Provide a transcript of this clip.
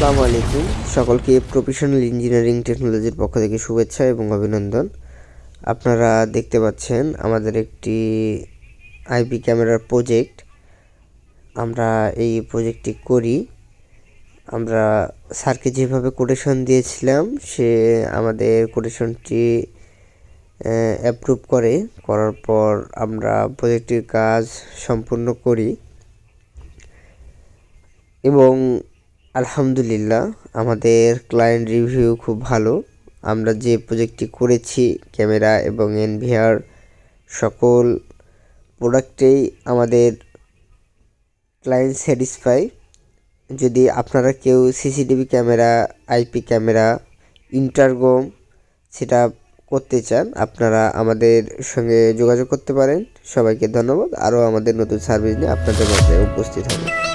আসসালামু আলাইকুম। সকলকে প্রফেশনাল ইঞ্জিনিয়ারিং টেকনোলজির পক্ষ থেকে শুভেচ্ছা এবং অভিনন্দন। আপনারা দেখতে পাচ্ছেন আমাদের একটি আইপি ক্যামেরার প্রজেক্ট। আমরা এই প্রজেক্টটি করি। আমরা স্যারকে যেভাবে কোটেশন দিয়েছিলাম, সে আমাদের কোটেশনটি অ্যাপ্রুভ করে। করার পর আমরা প্রজেক্টটির কাজ সম্পূর্ণ করি। এবং আলহামদুলিল্লাহ, আমাদের ক্লায়েন্ট রিভিউ খুব ভালো। আমরা যে প্রজেক্টটি করেছি, ক্যামেরা এবং এনভিআর, সকল প্রোডাক্টেই আমাদের ক্লায়েন্ট স্যাটিসফাই যদি আপনারা কেউ C C T V camera I P camera intercom সেটা করতে চান, আপনারা আমাদের সঙ্গে যোগাযোগ করতে পারেন। সবাইকে ধন্যবাদ। আরও আমাদের নতুন সার্ভিস নিয়ে আপনাদের মাঝে উপস্থিত হবে।